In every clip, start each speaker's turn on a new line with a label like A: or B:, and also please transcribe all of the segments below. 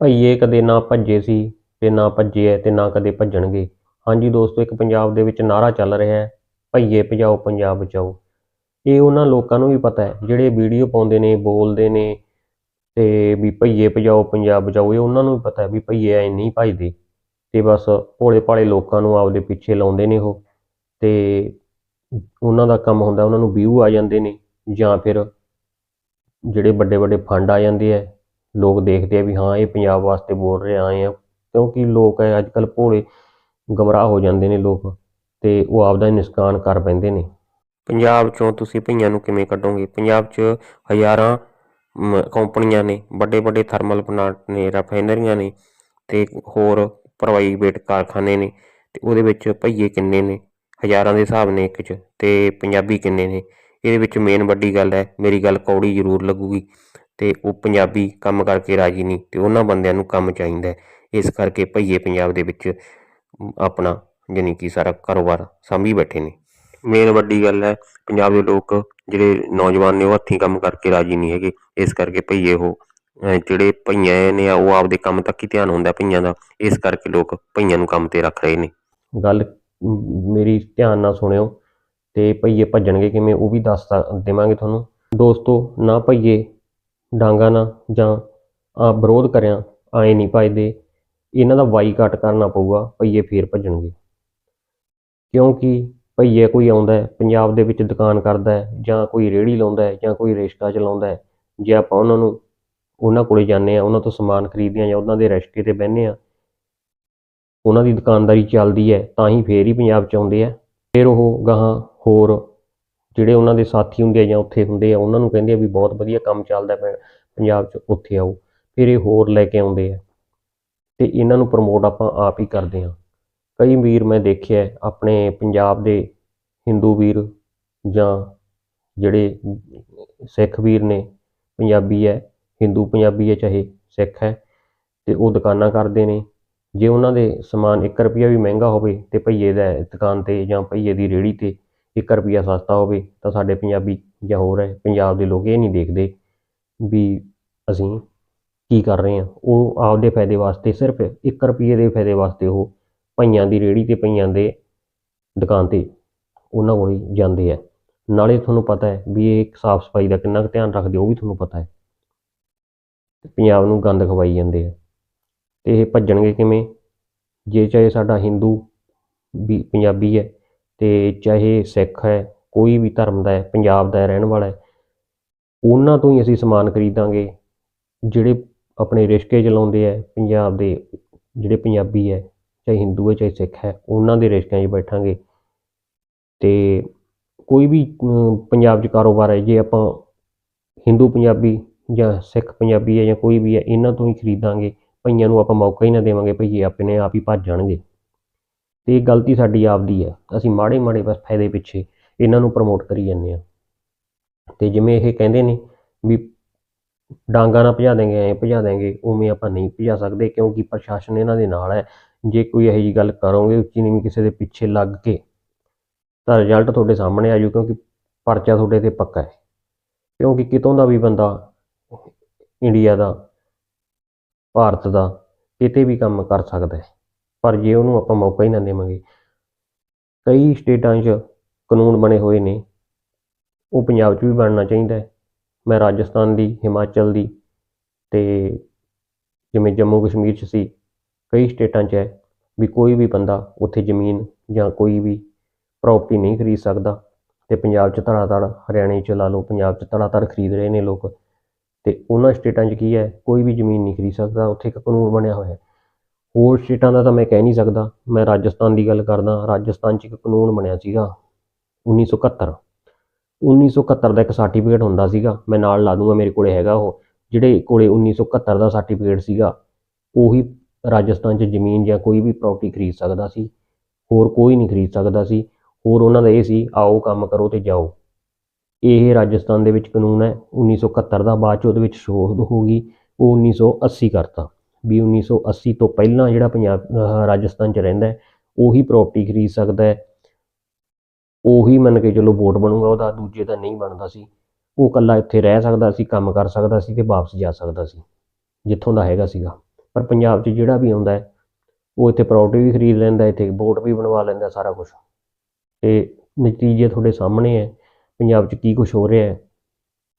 A: ਭਈਏ ਕਦੇ ਨਾ ਭੱਜੇ ਸੀ, ਤੇ ਨਾ ਭੱਜੇ ਐ ਤੇ ਨਾ ਕਦੇ ਭੱਜਣਗੇ। ਹਾਂਜੀ ਦੋਸਤੋ, ਇੱਕ ਪੰਜਾਬ ਦੇ ਵਿੱਚ ਨਾਰਾ ਚੱਲ ਰਿਹਾ ਹੈ ਭਈਏ ਭਜਾਓ, ਪੰਜਾਬ ਬਚਾਓ। ਇਹ ਉਹਨਾਂ ਲੋਕਾਂ ਨੂੰ ਵੀ ਪਤਾ ਹੈ ਜਿਹੜੇ ਵੀਡੀਓ ਪਾਉਂਦੇ ਨੇ, ਬੋਲਦੇ ਨੇ, ਤੇ ਵੀ ਭਈਏ ਭਜਾਓ, ਪੰਜਾਬ ਬਚਾਓ, ਇਹ ਉਹਨਾਂ ਨੂੰ ਵੀ ਪਤਾ ਹੈ ਵੀ ਭਈਏ ਐ ਨਹੀਂ ਭਜਦੇ। ਤੇ ਬਸ ਭੋਲੇ ਭਾਲੇ ਲੋਕਾਂ ਨੂੰ ਆਪਦੇ ਪਿੱਛੇ ਲਾਉਂਦੇ ਨੇ ਉਹ, ਤੇ ਉਹਨਾਂ ਦਾ ਕੰਮ ਹੁੰਦਾ ਉਹਨਾਂ ਨੂੰ ਵਿਊ ਆ ਜਾਂਦੇ ਨੇ, ਜਾਂ ਫਿਰ ਜਿਹੜੇ ਵੱਡੇ ਵੱਡੇ ਫੰਡ ਆ ਜਾਂਦੇ ਆ ਲੋਕ ਦੇਖਦੇ ਆ ਵੀ ਹਾਂ ਇਹ ਪੰਜਾਬ ਵਾਸਤੇ ਬੋਲ ਰਿਹਾ ਆਏ ਆ। ਕਿਉਂਕਿ ਲੋਕ ਹੈ ਅੱਜ ਕੱਲ੍ਹ ਭੋਲੇ ਗਮਰਾਹ ਹੋ ਜਾਂਦੇ ਨੇ ਲੋਕ ਤੇ ਉਹ ਆਪਦਾ ਹੀ ਨੁਕਸਾਨ ਕਰ ਪੈਂਦੇ ਨੇ। ਪੰਜਾਬ ਚੋਂ ਤੁਸੀਂ ਭਈਆਂ ਨੂੰ ਕਿਵੇਂ ਕੱਢੋਗੇ? ਪੰਜਾਬ 'ਚ ਹਜ਼ਾਰਾਂ ਮ, ਕੰਪਨੀਆਂ ਨੇ ਵੱਡੇ ਵੱਡੇ ਥਰਮਲ ਪਲਾਂਟ ਨੇ ਰਫਾਈਨਰੀਆਂ ਨੇ ਤੇ ਹੋਰ ਪ੍ਰਾਈਵੇਟ ਕਾਰਖਾਨੇ ਨੇ ਤੇ ਉਹਦੇ ਵਿੱਚ ਭਈਏ ਕਿੰਨੇ ਨੇ? ਹਜ਼ਾਰਾਂ ਦੇ ਹਿਸਾਬ ਨੇ ਇੱਕ 'ਚ ਤੇ ਪੰਜਾਬੀ ਕਿੰਨੇ ਨੇ? ਇਹਦੇ ਵਿੱਚ ਮੇਨ ਵੱਡੀ ਗੱਲ ਹੈ ਮੇਰੀ ਗੱਲ ਕੌੜੀ ਜ਼ਰੂਰ ਲੱਗੂਗੀ। ਤੇ ਉਹ ਪੰਜਾਬੀ ਕੰਮ ਕਰਕੇ ਰਾਜੀ ਨਹੀਂ ਤੇ ਉਹਨਾਂ ਬੰਦਿਆਂ ਨੂੰ ਕੰਮ ਚਾਹੀਦਾ। ਇਸ ਕਰਕੇ ਭਈਏ ਪੰਜਾਬ ਦੇ ਵਿੱਚ ਆਪਣਾ ਜਾਣੀ ਕਿ ਸਾਰਾ ਕਾਰੋਬਾਰ ਸਾਂਭੀ ਬੈਠੇ ਨੇ। ਮੇਨ ਵੱਡੀ ਗੱਲ ਹੈ ਪੰਜਾਬ ਦੇ ਲੋਕ ਜਿਹੜੇ ਨੌਜਵਾਨ ਨੇ ਉਹ ਹੱਥੀਂ ਕੰਮ ਕਰਕੇ ਰਾਜੀ ਨਹੀਂ ਹੈਗੇ। ਇਸ ਕਰਕੇ ਭਈਏ ਉਹ ਜਿਹੜੇ ਭਈਏ ਨੇ ਉਹ ਆਪਦੇ ਕੰਮ ਤੱਕ ਹੀ ਧਿਆਨ ਹੁੰਦਾ ਭਈਆਂ ਦਾ। ਇਸ ਕਰਕੇ ਲੋਕ ਭਈਆਂ ਨੂੰ ਕੰਮ ਤੇ ਰੱਖ ਰਹੇ ਨੇ। ਗੱਲ ਮੇਰੀ ਧਿਆਨ ਨਾਲ ਸੁਣਿਓ ਤੇ ਭਈਏ ਭੱਜਣਗੇ ਕਿਵੇਂ ਉਹ ਵੀ ਦੱਸ ਦੇਵਾਂਗੇ ਤੁਹਾਨੂੰ। ਦੋਸਤੋ ਨਾ ਭਈਏ ਡਾਂਗਾ ਨਾ ਜਾਂ ਆ ਵਿਰੋਧ ਕਰਿਆ, ਆਏ ਨਹੀਂ ਭੱਜਦੇ। ਇਹਨਾਂ ਦਾ ਬਾਈਕਾਟ ਕਰਨਾ ਪਊਗਾ, ਭਈਏ ਫੇਰ ਭੱਜਣਗੇ। ਕਿਉਂਕਿ ਭਈਏ ਕੋਈ ਆਉਂਦਾ ਹੈ, ਪੰਜਾਬ ਦੇ ਵਿੱਚ ਦੁਕਾਨ ਕਰਦਾ ਹੈ, ਜਾਂ ਕੋਈ ਰੇਹੜੀ ਲਾਉਂਦਾ ਹੈ, ਜਾਂ ਕੋਈ ਰਿਕਸ਼ਾ ਚਲਾਉਂਦਾ ਹੈ, ਜੇ ਆਪਾਂ ਉਹਨਾਂ ਨੂੰ, ਉਹਨਾਂ ਕੋਲੇ ਜਾਂਦੇ ਆ ਉਹਨਾਂ ਤੋਂ ਸਮਾਨ ਖਰੀਦਦੇ ਆ ਜਾਂ ਉਹਨਾਂ ਦੇ ਰਿਕਸ਼ੇ ਤੇ ਬਹਿੰਦੇ ਆ ਉਹਨਾਂ ਦੀ ਦੁਕਾਨਦਾਰੀ ਚੱਲਦੀ ਹੈ, ਤਾਂ ਹੀ ਫੇਰ ਹੀ ਪੰਜਾਬ ਚ ਆਉਂਦੇ ਆ। ਫਿਰ ਉਹ ਗਾਹਾਂ ਹੋਰ ਜਿਹੜੇ ਉਹਨਾਂ ਦੇ ਸਾਥੀ ਹੁੰਦੇ ਆ ਜਾਂ ਉੱਥੇ ਹੁੰਦੇ ਆ, ਉਹਨਾਂ ਨੂੰ ਕਹਿੰਦੇ ਆ ਵੀ ਬਹੁਤ ਵਧੀਆ ਕੰਮ ਚੱਲਦਾ ਪਿਆ ਪੰਜਾਬ 'ਚ, ਉੱਥੇ ਆਓ। ਫਿਰ ਇਹ ਹੋਰ ਲੈ ਕੇ ਆਉਂਦੇ ਆ। ਤੇ ਇਹਨਾਂ ਨੂੰ ਪ੍ਰਮੋਟ ਆਪਾਂ ਆਪ ਹੀ ਕਰਦੇ ਆ। ਕਈ ਵੀਰ ਮੈਂ ਦੇਖਿਆ ਆਪਣੇ ਪੰਜਾਬ ਦੇ ਹਿੰਦੂ ਵੀਰ ਜਾਂ ਜਿਹੜੇ ਸਿੱਖ ਵੀਰ ਨੇ, ਪੰਜਾਬੀ ਹੈ, ਹਿੰਦੂ ਪੰਜਾਬੀ ਹੈ, ਚਾਹੇ ਸਿੱਖ ਹੈ, ਤੇ ਉਹ ਦੁਕਾਨਾਂ ਕਰਦੇ ਨੇ। ਜੇ ਉਹਨਾਂ ਦੇ ਸਮਾਨ 1 ਰੁਪਿਆ ਵੀ ਮਹਿੰਗਾ ਹੋਵੇ ਤੇ ਭਈਏ ਦਾ ਦੁਕਾਨ ਤੇ ਜਾਂ ਭਈਏ ਦੀ ਰੇਹੜੀ ਤੇ ਇੱਕ ਰੁਪਿਆ ਸਸਤਾ ਹੋਵੇ ਤਾਂ ਸਾਡੇ ਪੰਜਾਬੀ ਜਾਂ ਹੋਰ ਹੈ, ਪੰਜਾਬ ਦੇ ਲੋਕ ਇਹ ਨਹੀਂ ਦੇਖਦੇ ਵੀ ਅਸੀਂ ਕੀ ਕਰ ਰਹੇ ਹਾਂ। ਉਹ ਆਪਦੇ ਫਾਇਦੇ ਵਾਸਤੇ ਸਿਰਫ 1 ਰੁਪਏ ਦੇ ਫਾਇਦੇ ਵਾਸਤੇ ਉਹ ਭਈਆਂ ਦੀ ਰੇਹੜੀ ਤੇ ਭਈਆਂ ਦੇ ਦੁਕਾਨ ਤੇ ਉਹਨਾਂ ਕੋਲ ਹੀ ਜਾਂਦੇ ਆ। ਨਾਲੇ ਤੁਹਾਨੂੰ ਪਤਾ ਹੈ ਵੀ ਇਹ ਸਾਫ਼ ਸਫ਼ਾਈ ਦਾ ਕਿੰਨਾ ਕੁ ਧਿਆਨ ਰੱਖਦੇ ਉਹ ਵੀ ਤੁਹਾਨੂੰ ਪਤਾ ਹੈ। ਪੰਜਾਬ ਨੂੰ ਗੰਦ ਖਵਾਈ ਜਾਂਦੇ ਆ। ਤੇ ਇਹ ਭੱਜਣਗੇ ਕਿਵੇਂ? ਜੇ ਚਾਹੇ ਸਾਡਾ ਹਿੰਦੂ ਵੀ ਪੰਜਾਬੀ ਹੈ ਤੇ ਚਾਹੇ ਸਿੱਖ ਹੈ, ਕੋਈ ਵੀ ਧਰਮ ਦਾ ਹੈ, ਪੰਜਾਬ ਦਾ ਰਹਿਣ ਵਾਲਾ ਹੈ, ਉਹਨਾਂ ਤੋਂ ਹੀ ਅਸੀਂ ਸਮਾਨ ਖਰੀਦਾਂਗੇ, ਜਿਹੜੇ ਆਪਣੇ ਰਿਸ਼ਕੇ ਚਲਾਉਂਦੇ ਹੈ, ਪੰਜਾਬ ਦੇ ਜਿਹੜੇ ਪੰਜਾਬੀ ਹੈ, ਚਾਹੇ ਹਿੰਦੂ ਹੈ, ਚਾਹੇ ਸਿੱਖ ਹੈ, ਉਹਨਾਂ ਦੇ ਰਿਸ਼ਕਿਆਂ 'ਚ ਬੈਠਾਂਗੇ। ਤੇ ਕੋਈ ਵੀ ਪੰਜਾਬ 'ਚ ਕਾਰੋਬਾਰ ਹੈ, ਜੇ ਆਪਾਂ ਹਿੰਦੂ ਪੰਜਾਬੀ ਜਾਂ ਸਿੱਖ ਪੰਜਾਬੀ ਹੈ ਜਾਂ ਕੋਈ ਵੀ ਹੈ, ਇਹਨਾਂ ਤੋਂ ਹੀ ਖਰੀਦਾਂਗੇ, ਭਈਆਂ ਨੂੰ ਆਪਾਂ ਮੌਕਾ ਹੀ ਨਾ ਦੇਵਾਂਗੇ ਭਈਏ ਆਪਣੇ ਆਪ ਹੀ ਭੱਜ ਜਾਣਗੇ। ਤੇ ਇਹ ਗਲਤੀ ਸਾਡੀ ਆਪਦੀ ਹੈ। ਅਸੀਂ ਮਾੜੇ ਮਾੜੇ ਬਸ ਫਾਇਦੇ ਪਿੱਛੇ ਇਹਨਾਂ ਨੂੰ ਪ੍ਰਮੋਟ ਕਰੀ ਜਾਂਦੇ ਆ ਤੇ ਜਿਵੇਂ ਇਹ ਕਹਿੰਦੇ ਨੇ ਵੀ ਡਾਂਗਾ ਨਾ ਭਜਾ ਦੇਂਗੇ, ਐ ਭਜਾ ਦੇਂਗੇ, ਉਵੇਂ ਆਪਾਂ ਨਹੀਂ ਭਜਾ ਸਕਦੇ ਕਿਉਂਕਿ ਪ੍ਰਸ਼ਾਸਨ ਇਹਨਾਂ ਦੇ ਨਾਲ ਹੈ। ਜੇ ਕੋਈ ਇਹੋ ਜਿਹੀ ਗੱਲ ਕਰੋਗੇ ਉੱਚੀ ਨੀਵੀਂ ਕਿਸੇ ਦੇ ਪਿੱਛੇ ਲੱਗ ਕੇ, ਤਾਂ ਰਿਜ਼ਲਟ ਤੁਹਾਡੇ ਸਾਹਮਣੇ ਆ ਜਾਊ ਕਿਉਂਕਿ ਪਰਚਾ ਤੁਹਾਡੇ ਤੇ ਪੱਕਾ ਹੈ। ਕਿਉਂਕਿ ਕਿਤੋਂ ਦਾ ਵੀ ਬੰਦਾ ਇੰਡੀਆ ਦਾ, ਭਾਰਤ ਦਾ ਕਿਤੇ ਵੀ ਕੰਮ ਕਰ ਸਕਦਾ ਹੈ। ਪਰ ਜੇ ਉਹਨੂੰ ਆਪਾਂ ਮੌਕਾ ਹੀ ਨਾ ਦੇਵਾਂਗੇ, ਕਈ ਸਟੇਟਾਂ 'ਚ ਕਾਨੂੰਨ ਬਣੇ ਹੋਏ ਨੇ, ਉਹ ਪੰਜਾਬ 'ਚ ਵੀ ਬਣਨਾ ਚਾਹੀਦਾ ਹੈ। ਮੈਂ ਰਾਜਸਥਾਨ ਦੀ, ਹਿਮਾਚਲ ਦੀ ਤੇ ਜਿਵੇਂ ਜੰਮੂ ਕਸ਼ਮੀਰ 'ਚ ਸੀ, ਕਈ ਸਟੇਟਾਂ 'ਚ ਹੈ ਵੀ ਕੋਈ ਵੀ ਬੰਦਾ ਉੱਥੇ ਜ਼ਮੀਨ ਜਾਂ ਕੋਈ ਵੀ ਪ੍ਰਾਪਰਟੀ ਨਹੀਂ ਖਰੀਦ ਸਕਦਾ ਤੇ ਪੰਜਾਬ 'ਚ ਧੜਾ ਧੜ ਹਰਿਆਣੇ 'ਚ ਲਾ ਲਓ, ਪੰਜਾਬ 'ਚ ਧੜਾ ਧੜ ਖਰੀਦ ਰਹੇ ਨੇ ਲੋਕ ਤੇ ਉਹਨਾਂ ਸਟੇਟਾਂ 'ਚ ਕੀ ਹੈ, ਕੋਈ ਵੀ ਜ਼ਮੀਨ ਨਹੀਂ ਖਰੀਦ ਸਕਦਾ, ਉੱਥੇ ਇੱਕ ਕਾਨੂੰਨ ਬਣਿਆ ਹੋਇਆ ਹੈ। ਹੋਰ ਸਟੇਟਾਂ ਦਾ ਤਾਂ ਮੈਂ ਕਹਿ ਨਹੀਂ ਸਕਦਾ। ਮੈਂ ਰਾਜਸਥਾਨ ਦੀ ਗੱਲ ਕਰਦਾ। ਰਾਜਸਥਾਨ 'ਚ ਇੱਕ ਕਾਨੂੰਨ ਬਣਿਆ ਸੀਗਾ। 1971 1971 ਦਾ ਇੱਕ ਸਰਟੀਫਿਕੇਟ ਹੁੰਦਾ ਸੀਗਾ। ਮੈਂ ਨਾਲ ਲਾ ਦੂੰਗਾ, ਮੇਰੇ ਕੋਲੇ ਹੈਗਾ ਉਹ। ਜਿਹੜੇ ਕੋਲੇ 1971 ਦਾ ਸਰਟੀਫਿਕੇਟ ਸੀਗਾ, ਉਹੀ ਰਾਜਸਥਾਨ 'ਚ ਜ਼ਮੀਨ ਜਾਂ ਕੋਈ ਵੀ ਪ੍ਰਾਪਰਟੀ ਖਰੀਦ ਸਕਦਾ ਸੀ। ਹੋਰ ਕੋਈ ਨਹੀਂ ਖਰੀਦ ਸਕਦਾ ਸੀ। ਹੋਰ ਉਹਨਾਂ ਦਾ ਇਹ ਸੀ, ਆਓ ਕੰਮ ਕਰੋ ਤੇ ਜਾਓ। ਇਹ ਰਾਜਸਥਾਨ ਦੇ ਵਿੱਚ ਕਾਨੂੰਨ ਹੈ। 1971 ਦਾ ਬਾਅਦ ਚ ਉਹਦੇ ਵਿੱਚ ਸ਼ੋਧ ਹੋ ਗਈ। ਉਹ 1980 ਕਰਤਾ। ਵੀ 1980 ਤੋਂ ਪਹਿਲਾਂ ਜਿਹੜਾ ਪੰਜਾਬ ਰਾਜਸਥਾਨ ਚ ਰਹਿੰਦਾ ਉਹੀ ਪ੍ਰਾਪਰਟੀ ਖਰੀਦ ਸਕਦਾ ਹੈ। ਉਹੀ ਮੰਨ ਕੇ ਚਲੋ ਵੋਟ ਬਣੂਗਾ, ਉਹਦਾ ਦੂਜੇ ਦਾ ਨਹੀਂ ਬਣਦਾ ਸੀ। ਉਹ ਇਕੱਲਾ ਇੱਥੇ ਰਹਿ ਸਕਦਾ ਸੀ, ਕੰਮ ਕਰ ਸਕਦਾ ਸੀ ਤੇ ਵਾਪਸ ਜਾ ਸਕਦਾ ਸੀ, ਜਿੱਥੋਂ ਦਾ ਹੈਗਾ ਸੀਗਾ। ਪਰ ਪੰਜਾਬ 'ਚ ਜਿਹੜਾ ਵੀ ਆਉਂਦਾ ਹੈ, ਉਹ ਇੱਥੇ ਪ੍ਰਾਪਰਟੀ ਵੀ ਖਰੀਦ ਲੈਂਦਾ, ਇੱਥੇ ਵੋਟ ਵੀ ਬਣਵਾ ਲੈਂਦਾ ਸਾਰਾ ਕੁਝ ਤੇ ਨਤੀਜੇ ਤੁਹਾਡੇ ਸਾਹਮਣੇ ਹੈ, ਪੰਜਾਬ 'ਚ ਕੀ ਕੁਝ ਹੋ ਰਿਹਾ ਹੈ?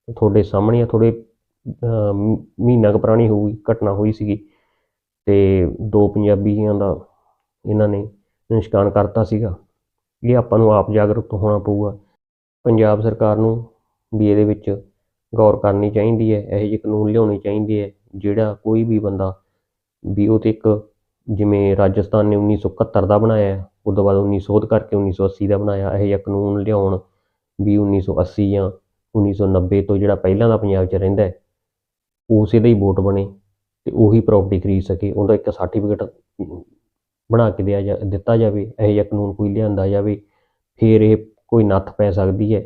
A: ਤੁਹਾਡੇ ਸਾਹਮਣੇ ਆ ਥੋੜੇ ਮਹੀਨਾ ਕੁ ਪੁਰਾਣੀ ਹੋਊਗੀ, ਘਟਨਾ ਹੋਈ ਸੀਗੀ। ਤੇ ਦੋ ਪੰਜਾਬੀਆਂ ਦਾ ਇਹਨਾਂ ਨੇ ਨਿਸ਼ਕਾਨ ਕਰਤਾ ਸੀਗਾ। ਇਹ ਆਪਾਂ ਨੂੰ ਆਪ ਜਾਗਰੂਕ ਹੋਣਾ ਪਊਗਾ। ਪੰਜਾਬ ਸਰਕਾਰ ਨੂੰ ਵੀ ਇਹਦੇ ਵਿੱਚ ਗੌਰ ਕਰਨੀ ਚਾਹੀਦੀ ਹੈ ਇਹੋ ਜਿਹੇ ਕਾਨੂੰਨ ਲਿਆਉਣੇ ਚਾਹੀਦੇ ਹੈ ਜਿਹੜਾ ਕੋਈ ਵੀ ਬੰਦਾ ਵੀ ਉਹ 'ਤੇ ਇੱਕ ਜਿਵੇਂ ਰਾਜਸਥਾਨ ਨੇ 1971 ਦਾ ਬਣਾਇਆ ਹੈ, ਉਹ ਤੋਂ ਬਾਅਦ 19 ਸੋਧ ਕਰਕੇ 1980 ਦਾ ਬਣਾਇਆ ਇਹੋ ਜਿਹਾ ਕਾਨੂੰਨ ਲਿਆਉਣ ਵੀ 1980 ਜਾਂ 1990 ਤੋਂ ਜਿਹੜਾ ਪਹਿਲਾਂ ਦਾ ਪੰਜਾਬ 'ਚ ਰਹਿੰਦਾ ਉਸੇ ਦਾ ਹੀ ਵੋਟ ਬਣੇ। ਤੇ ਉਹੀ ਪ੍ਰਾਪਰਟੀ ਖਰੀਦ ਸਕੇ, ਉਹਦਾ ਇੱਕ ਸਰਟੀਫਿਕੇਟ ਬਣਾ ਕੇ ਦਿਆ ਜਾ, ਦਿੱਤਾ ਜਾਵੇ, ਇਹੋ ਜਿਹਾ ਕਾਨੂੰਨ ਕੋਈ ਲਿਆਂਦਾ ਜਾਵੇ, ਫਿਰ ਇਹ ਕੋਈ ਨੱਥ ਪੈ ਸਕਦੀ ਹੈ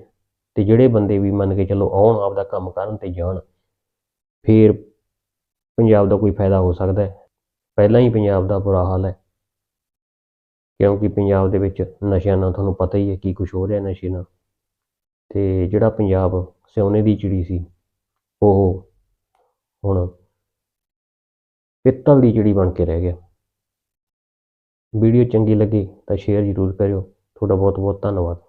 A: ਤੇ ਜਿਹੜੇ ਬੰਦੇ ਵੀ ਮੰਨ ਕੇ ਚੱਲੋ ਆਉਣ ਆਪਦਾ ਕੰਮ ਕਰਨ ਤੇ ਜਾਣ, ਫਿਰ ਪੰਜਾਬ ਦਾ ਕੋਈ ਫਾਇਦਾ ਹੋ ਸਕਦਾ ਹੈ। ਪਹਿਲਾਂ ਹੀ ਪੰਜਾਬ ਦਾ ਬੁਰਾ ਹਾਲ ਹੈ। ਕਿਉਂਕਿ ਪੰਜਾਬ ਦੇ ਵਿੱਚ ਨਸ਼ਿਆਂ ਨਾਲ ਤੁਹਾਨੂੰ ਪਤਾ ਹੀ ਹੈ ਕੀ ਕੁਝ ਹੋ ਰਿਹਾ ਨਸ਼ੇ ਨਾਲ। ਤੇ ਜਿਹੜਾ ਪੰਜਾਬ ਸਿਉਨੇ ਦੀ ਚਿੜੀ ਸੀ, ਉਹ ਹੁਣ ਪਿੱਤਲ ਦੀ ਚਿੜੀ ਬਣ ਕੇ ਰਹਿ ਗਿਆ। ਵੀਡੀਓ ਚੰਗੀ ਲੱਗੀ ਤਾਂ ਸ਼ੇਅਰ ਜ਼ਰੂਰ ਕਰਿਓ। ਤੁਹਾਡਾ ਬਹੁਤ ਬਹੁਤ ਧੰਨਵਾਦ।